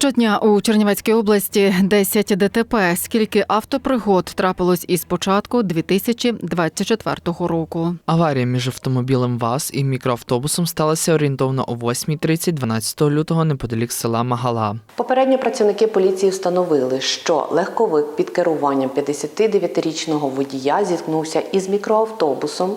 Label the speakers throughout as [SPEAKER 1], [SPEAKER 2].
[SPEAKER 1] Щодня у Чернівецькій області 10 ДТП. Скільки автопригод трапилось із початку 2024 року?
[SPEAKER 2] Аварія між автомобілем ВАЗ і мікроавтобусом сталася орієнтовно о 8.30 12 лютого неподалік села Магала.
[SPEAKER 3] Попередньо працівники поліції встановили, що легковик під керуванням 59-річного водія зіткнувся із мікроавтобусом,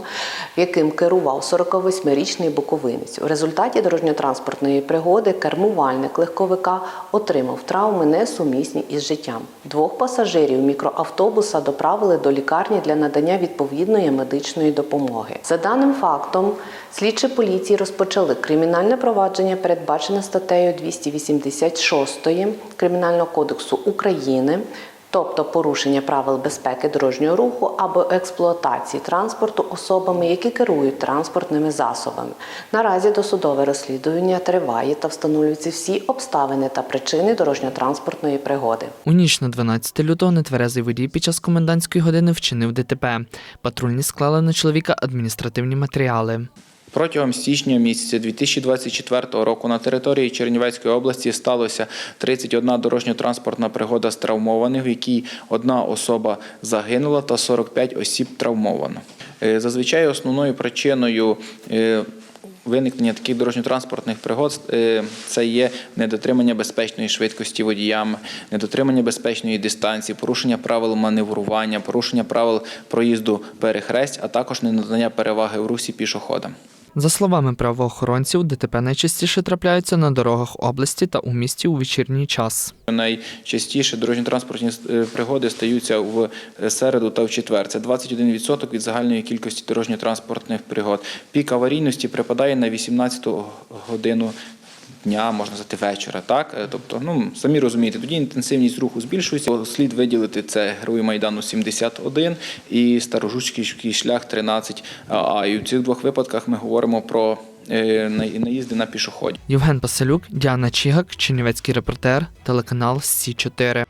[SPEAKER 3] яким керував 48-річний буковинець. У результаті дорожньо-транспортної пригоди кермувальник легковика отримав травми несумісні із життям. Двох пасажирів мікроавтобуса доправили до лікарні для надання відповідної медичної допомоги. За даним фактом, слідчі поліції розпочали кримінальне провадження, передбачене статтею 286 Кримінального кодексу України. Тобто порушення правил безпеки дорожнього руху або експлуатації транспорту особами, які керують транспортними засобами. Наразі досудове розслідування триває та встановлюються всі обставини та причини дорожньо-транспортної пригоди.
[SPEAKER 2] У ніч на 12 лютого нетверезий водій під час комендантської години вчинив ДТП. Патрульні склали на чоловіка адміністративні матеріали.
[SPEAKER 4] Протягом січня місяця 2024 року на території Чернівецької області сталося 31 дорожньо-транспортна пригода з травмованих, в якій одна особа загинула та 45 осіб травмовано. Е, Зазвичай основною причиною е, Виникнення таких дорожньо-транспортних пригод е, це є недотримання безпечної швидкості водіями, недотримання безпечної дистанції, порушення правил маневрування, порушення правил проїзду перехресть, а також ненадання переваги в русі пішоходам.
[SPEAKER 2] За словами правоохоронців, ДТП найчастіше трапляються на дорогах області та у місті у вечірній час.
[SPEAKER 4] Найчастіше дорожньо-транспортні е, пригоди стаються в середу та в четвер. Це 21% від загальної кількості дорожньо-транспортних пригод. Пік аварійності припадає на 18 годину. Дня, можна сказати, вечора, так? Е, Тобто, ну, самі розумієте, тоді інтенсивність руху збільшується. Слід виділити це Герой Майдану 71 і Старожучківський шлях 13. А і в цих двох випадках ми говоримо про е, наїзди на пішоході.
[SPEAKER 2] Євген Паселюк, Діана Чігак, Чернівецький репортер, телеканал Сі 4